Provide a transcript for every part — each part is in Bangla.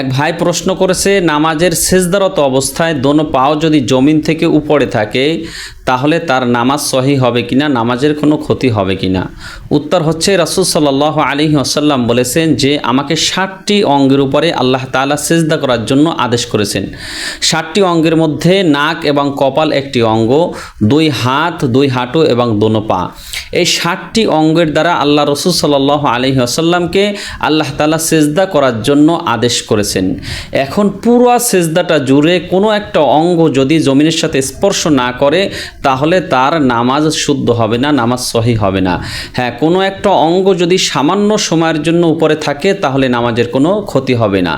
এক ভাই প্রশ্ন করেছে, নামাজের সেজদারত অবস্থায় দোনো পাও যদি জমিন থেকে উপরে থাকে, তাহলে তার নামাজ সহি হবে কিনা, নামাজের কোনো ক্ষতি হবে কিনা? উত্তর হচ্ছে, রাসুল সাল্লাহ আলী আসাল্লাম বলেছেন যে, আমাকে ষাটটি অঙ্গের উপরে আল্লাহ তাআলা সেজদা করার জন্য আদেশ করেছেন। ষাটটি অঙ্গের মধ্যে নাক এবং কপাল একটি অঙ্গ, দুই হাত, দুই হাঁটু এবং দোনো পা। এই ষাটটি অঙ্গের দ্বারা আল্লাহ রসুল সাল্লাহ আলী আসাল্লামকে আল্লাহ তালা সেজদা করার জন্য আদেশ করেছেন। এখন পুরো সেজদাটা জুড়ে কোনো একটা অঙ্গ যদি জমিনের সাথে স্পর্শ না করে, তাহলে তার নামাজ শুদ্ধ হবে না, নামাজ সহি হবে না। হ্যাঁ কোনো একটা অঙ্গ যদি সামান্য সময়ের জন্য উপরে থাকে, তাহলে নামাজের কোনো ক্ষতি হবে না।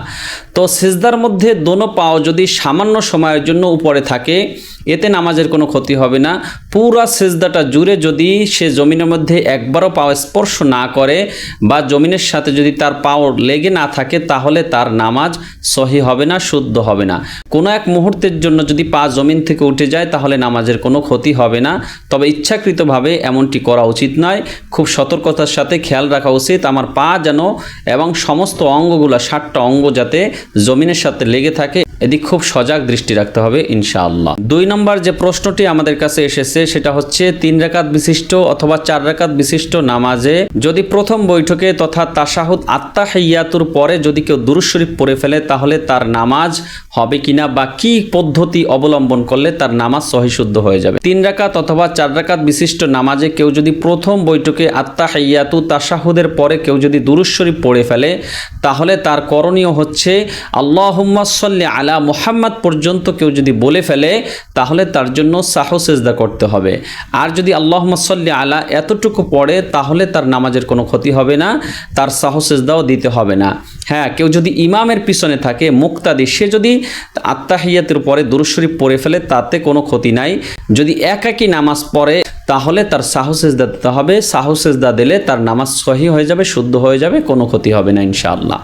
তো সেজদার মধ্যে দোনো পাও যদি সামান্য সময়ের জন্য উপরে থাকে এতে নামাজের কোনো ক্ষতি হবে না। পুরা সেজদাটা জুড়ে যদি সে জমিনের মধ্যে একবারও পাও স্পর্শ না করে বা জমিনের সাথে যদি তার পাও লেগে না থাকে, তাহলে তার নামাজ সহি হবে না, শুদ্ধ হবে না। কোনো এক মুহূর্তের জন্য যদি পা জমিন থেকে উঠে যায়, তাহলে নামাজের কোনো ক্ষতি হবে না। তবে ইচ্ছাকৃতভাবে এমনটি করা উচিত নয়। খুব সতর্কতার সাথে খেয়াল রাখা উচিত আমার পা যেন এবং সমস্ত অঙ্গগুলো ষাটটা অঙ্গ যাতে জমিনের সাথে লেগে থাকে। এদিক খুব সজাগ দৃষ্টি রাখতে হবে, ইনশাআল্লাহ। দুই নম্বর যে প্রশ্নটি আমাদের কাছে এসেছে, সেটা হচ্ছে তিন রাকাত বিশিষ্ট অথবা চার রাকাত বিশিষ্ট নামাজে যদি প্রথম বৈঠকে তথা তাসাহুদ আত্মা হাইয়াতুর পরে যদি কেউ দুরুশরীফ পড়ে ফেলে, তাহলে তার নামাজ হবে কিনা বা কি পদ্ধতি অবলম্বন করলে তার নামাজ সহিশুদ্ধ হয়ে যাবে। তিন রাকাত অথবা চার রাকাত বিশিষ্ট নামাজে কেউ যদি প্রথম বৈঠকে আত্মা হাইয়াতু তাসাহুদের পরে কেউ যদি দুরুশরীফ পড়ে ফেলে, তাহলে তার করণীয় হচ্ছে, আল্লাহুম্মা সাল্লি আলা মুহাম্মদ পর্যন্ত কেউ যদি বলে ফেলে, তাহলে তার জন্য সাহ সেজদা করতে হবে। আর যদি আল্লাহ সাল্লি আলা এতটুকু পড়ে, তাহলে তার নামাজের কোনো ক্ষতি হবে না, তার সাহ সেজদাও দিতে হবে না। হ্যাঁ কেউ যদি ইমামের পিছনে থাকে, মুক্তাদি, সে যদি আত্মাহিয়াতের পরে দুরুশরীফ পড়ে ফেলে, তাতে কোনো ক্ষতি নাই। যদি একাকি নামাজ পড়ে, তাহলে তার সাহসেজদা দিতে হবে। সাহসেজদা দিলে তার নামাজ সহি হয়ে যাবে, শুদ্ধ হয়ে যাবে, কোনো ক্ষতি হবে না, ইনশাআল্লাহ।